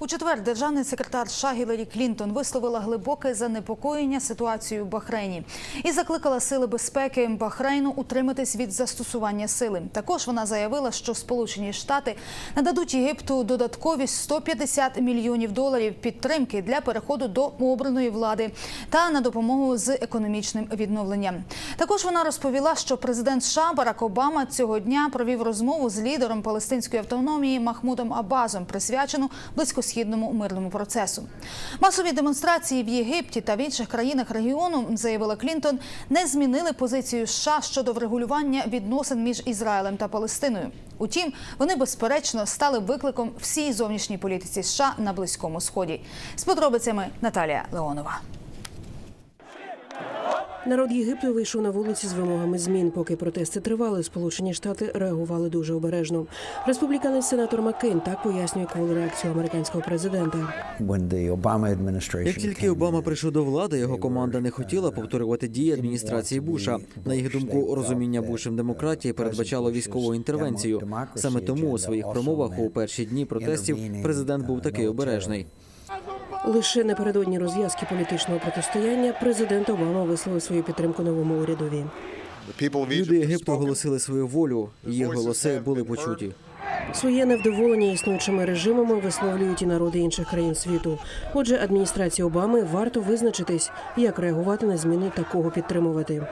У четвер державний секретар США Гіларі Клінтон висловила глибоке занепокоєння ситуацією в Бахрейні і закликала сили безпеки Бахрейну утриматись від застосування сили. Також вона заявила, що Сполучені Штати нададуть Єгипту додаткові 150 мільйонів доларів підтримки для переходу до обраної влади та на допомогу з економічним відновленням. Також вона розповіла, що президент США Барак Обама цього дня провів розмову з лідером палестинської автономії Махмудом Абазом, присвячену близькосхідному мирному процесу. Масові демонстрації в Єгипті та в інших країнах регіону, заявила Клінтон, не змінили позицію США щодо врегулювання відносин між Ізраїлем та Палестиною. Утім, вони безперечно стали викликом всій зовнішній політиці США на близькому сході. З подробицями Наталія Леонова. Народ Єгипту вийшов на вулиці з вимогами змін. Поки протести тривали, Сполучені Штати реагували дуже обережно. Республіканець сенатор Маккейн так пояснює коло реакцію американського президента. Як тільки Обама прийшов до влади, його команда не хотіла повторювати дії адміністрації Буша. На їх думку, розуміння Бушем демократії передбачало військову інтервенцію. Саме тому у своїх промовах у перші дні протестів президент був такий обережний. Лише напередодні розв'язки політичного протистояння президент Обама висловив свою підтримку новому урядові. Люди Єгипту оголосили свою волю. Їх голоси були почуті. Своє невдоволення існуючими режимами висловлюють і народи інших країн світу. Отже, адміністрації Обами варто визначитись, як реагувати на зміни та кого підтримувати.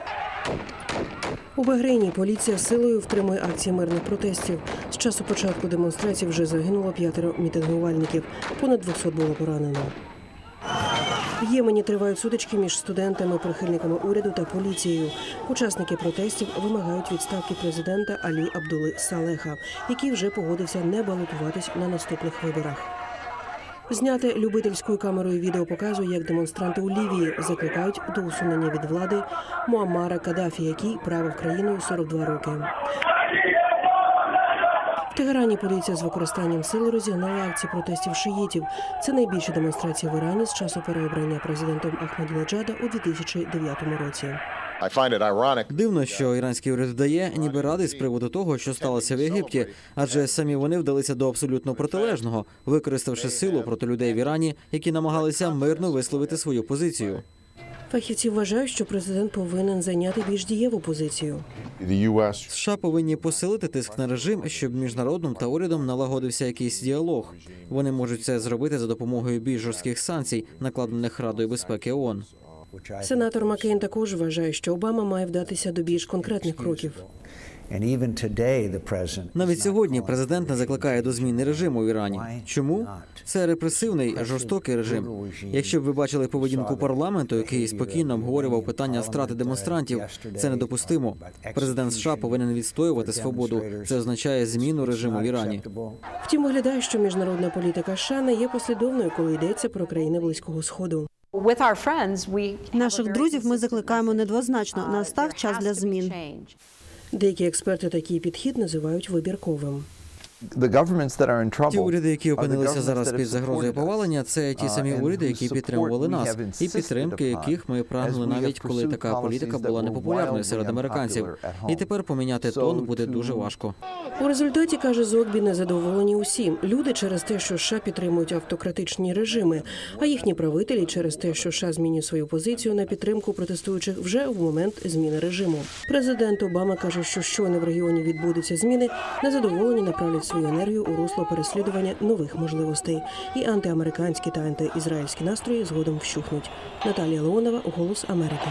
У Бахрейні поліція силою втримує акції мирних протестів. З часу початку демонстрацій вже загинуло п'ятеро мітингувальників. Понад 200 було поранено. В Ємені тривають сутички між студентами, прихильниками уряду та поліцією. Учасники протестів вимагають відставки президента Алі Абдули Салеха, який вже погодився не балотуватись на наступних виборах. Зняте любительською камерою відео показує, як демонстранти у Лівії закликають до усунення від влади Муаммара Каддафі, який правив країною 42 роки. В Тегерані поліція з використанням сили розігнала акції протестів шиїтів. Це найбільші демонстрації в Ірані з часу переобрання президентом Ахмадінеджада у 2009 році. I find it ironic Дивно, що іранський уряд вдає, ніби радий з приводу того, що сталося в Єгипті, адже самі вони вдалися до абсолютно протилежного, використавши силу проти людей в Ірані, які намагалися мирно висловити свою позицію. Фахівці вважають, що президент повинен зайняти більш дієву позицію. США повинні посилити тиск на режим, щоб міжнародним та урядом налагодився якийсь діалог. Вони можуть це зробити за допомогою більш жорстких санкцій, накладених Радою безпеки ООН. Сенатор Маккейн також вважає, що Обама має вдатися до більш конкретних кроків. Навіть сьогодні президент не закликає до зміни режиму в Ірані. Чому це репресивний, жорстокий режим? Якщо б ви бачили поведінку парламенту, який спокійно обговорював питання страти демонстрантів, це недопустимо. Президент США повинен відстоювати свободу. Це означає зміну режиму в Ірані. Втім, виглядає, що міжнародна політика США не є послідовною, коли йдеться про країни близького сходу. With our Наших друзів ми закликаємо недвозначно. Настав час для змін. Деякі експерти такий підхід називають вибірковим. The governments that are in trouble Ті уряди, які опинилися зараз під загрозою повалення, це ті самі Uh, уряди, які підтримували нас, і підтримки яких ми прагнули навіть коли така політика була непопулярною серед американців. І тепер поміняти тон буде дуже важко. У результаті каже Зогбі, незадоволені усім. Люди через те, що США підтримують автократичні режими, а їхні правителі через те, що США змінює свою позицію на підтримку протестуючих вже в момент зміни режиму. Президент Обама каже, що щойно в регіоні відбудуться зміни, незадоволені направлять свою енергію у русло переслідування нових можливостей. І антиамериканські та антиізраїльські настрої згодом вщухнуть. Наталія Леонова, Голос Америки.